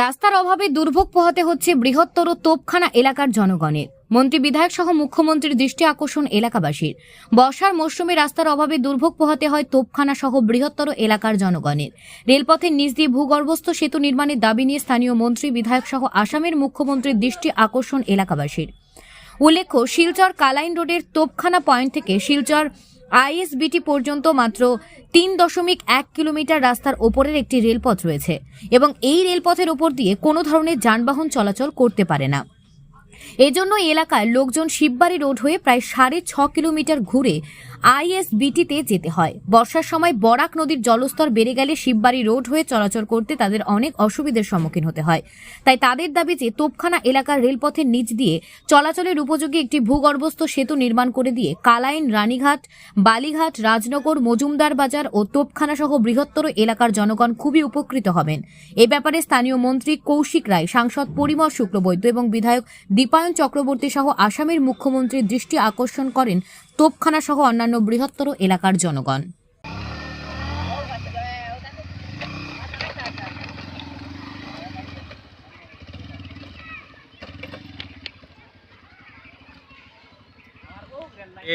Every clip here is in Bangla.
রাস্তার অভাবে দুর্ভোগ পোহাতে হচ্ছে বৃহত্তর তোপখানা এলাকার জনগণের। মন্ত্রী, বিধায়ক সহ মুখ্যমন্ত্রীর দৃষ্টি আকর্ষণ এলাকাবাসীর। বর্ষার মরশুমে রাস্তার অভাবে দুর্ভোগ পোহাতে হয় তোপখানা সহ বৃহত্তর এলাকার জনগণের। রেলপথের নিচ দিয়ে ভূগর্ভস্থ সেতু নির্মাণের দাবি নিয়ে স্থানীয় মন্ত্রী, বিধায়ক সহ আসামের মুখ্যমন্ত্রীর দৃষ্টি আকর্ষণ এলাকাবাসীর। উল্লেখ্য, শিলচর কালাইন রোডের তোপখানা পয়েন্ট থেকে শিলচর আইএসবিটি পর্যন্ত মাত্র তিন দশমিক এক কিলোমিটার রাস্তার ওপরের একটি রেলপথ রয়েছে এবং এই রেলপথের ওপর দিয়ে কোনো ধরনের যানবাহন চলাচল করতে পারে না। এজন্য এলাকায় লোকজন শিববাড়ি রোড হয়ে প্রায় সাড়ে ছ কিলোমিটার ঘুরে আইএসবিটিতে যেতে হয়। বর্ষার সময় বরাক নদীর জলস্তর বেড়ে গেলে শিববাড়ি রোড হয়ে চলাচল করতে তাদের অনেক অসুবিধার সম্মুখীন হতে হয়। তাই তাদের দাবি যে, তোপখানা এলাকার রেলপথের নিচ দিয়ে চলাচলের উপযোগী একটি ভূগর্ভস্থ সেতু নির্মাণ করে দিয়ে কালাইন, রানীঘাট, বালিঘাট, রাজনগর, মজুমদার বাজার ও তোপখানা সহ বৃহত্তর এলাকার জনগণ খুবই উপকৃত হবেন। এ ব্যাপারে স্থানীয় মন্ত্রী কৌশিক রায়, সাংসদ পরিমল শুক্লবৈদ্য এবং বিধায়ক দীপায়ন চক্রবর্তী সহ আসামের মুখ্যমন্ত্রীর দৃষ্টি আকর্ষণ করেন তোপখানা সহ অন্যান্য বৃহত্তর এলাকার জনগণ।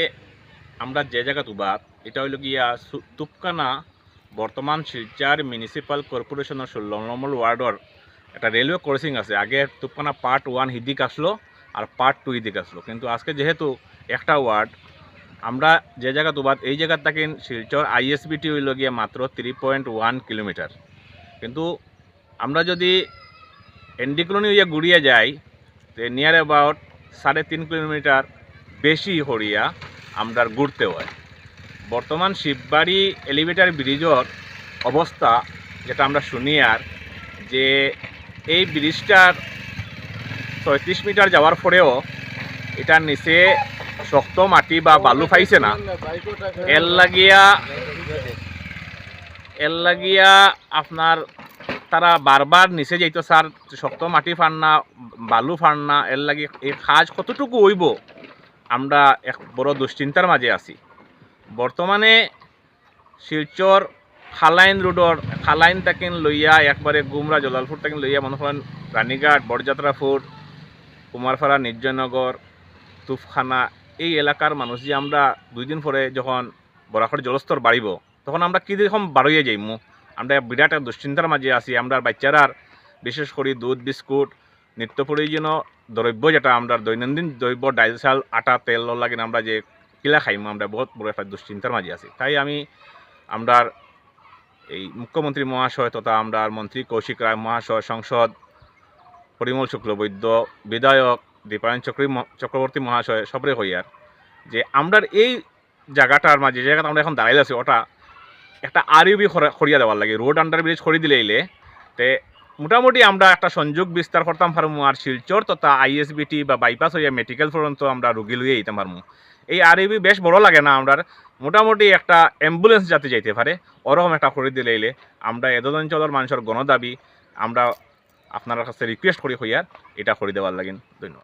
এ, আমরা যে জায়গা তুবার এটা হইল গিয়া তুপকানা বর্তমান শিলচার মিউনিসিপাল কর্পোরেশনের ষোলো নম্বর ওয়ার্ডর একটা রেলওয়ে ক্রসিং আছে। আগে তুপকানা পার্ট ওয়ান হিদিক আসলো আর পার্ট টু হিদিক আসলো। কিন্তু আজকে যেহেতু একটা ওয়ার্ড আমরা যে জায়গা তুবাদ এই জায়গার থেকে শিলচর আইএসবিটি হইল গিয়া মাত্র থ্রি পয়েন্ট ওয়ান কিলোমিটার কিন্তু আমরা যদি এন্ডিকলনি হইয়া ঘুরিয়ে যাই, তো নিয়ার অ্যাবাউট সাড়ে তিন কিলোমিটার বেশি হরিয়া আমরা ঘুরতে হয়। বর্তমান শিববাড়ি এলিভেটার ব্রিজর অবস্থা, যেটা আমরা শুনি আর, যে এই ব্রিজটার ছয়ত্রিশ মিটার যাওয়ার পরেও এটার নিচে শক্ত মাটি বা বালু পাইছে না। এর লাগিয়া এর লাগিয়া আপনার তারা বারবার নিচে যাইতো, স্যার, শক্ত মাটি ফান না, বালু ফান না, এর লাগি এই কাজ কতটুকু হইব? আমরা এক বড় দুশ্চিন্তার মাঝে আছি। বর্তমানে শিলচর খালাইন রোডর, খালাইন তাকিন লইয়া একবারে গুমরা, জলালপুর তাকিন লইয়া মনে করেন রানীঘাট বরযাত্রাপুর কুমারপাড়া নির্জয়নগর তুফখানা এই এলাকার মানুষ যে আমরা দুই দিন পরে যখন বরাকর জলস্তর বাড়িব, তখন আমরা কী রকম বাড়িয়ে যাইমু? আমরা বিরাট এক দুশ্চিন্তার মাঝে আছি। আমরা বাচ্চারার বিশেষ করে দুধ, বিস্কুট, নিত্য প্রয়োজনীয় দ্রব্য যেটা আমরা দৈনন্দিন দ্রব্য ডাইল চাল, আটা, তেল লাগে আমরা যে কিলা খাইমু, আমরা বহুত বড় একটা দুশ্চিন্তার মাঝে আছি। তাই আমি আমরা এই মুখ্যমন্ত্রী মহাশয় তথা আমরা মন্ত্রী কৌশিক রায় মহাশয়, সংসদ, পরিমল শুক্লবৈদ্য, বিধায়ক দীপায়ন চক্রী চক্রবর্তী মহাশয়, সবরে হইয়ার যে আমরার এই জায়গাটার মাঝে, যে জায়গাটা আমরা এখন দাঁড়াইলে আছি, ওটা একটা আর ইউবি খরিয়া দেওয়ার লাগে। রোড আন্ডার ব্রিজ খরি দিলে এলে, তে মোটামুটি আমরা একটা সংযোগ বিস্তার করতাম পারমু আর শিলচর তথা আইএসবিটি বা বাইপাস হইয়া মেডিকেল পর্যন্ত আমরা রুগী লইয়ে যেতাম পারমু এই আর ইউবি বেশ বড় লাগে না আমরা মোটামুটি একটা অ্যাম্বুলেন্স যাতে যাইতে পারে, ওরকম একটা করে দিলে এলে। আমরা এদ অঞ্চলের মানুষের গণদাবি, আমরা আপনার কাছে রিকোয়েস্ট করি হইয়ার এটা করে দেওয়ার লাগেন ধন্যবাদ।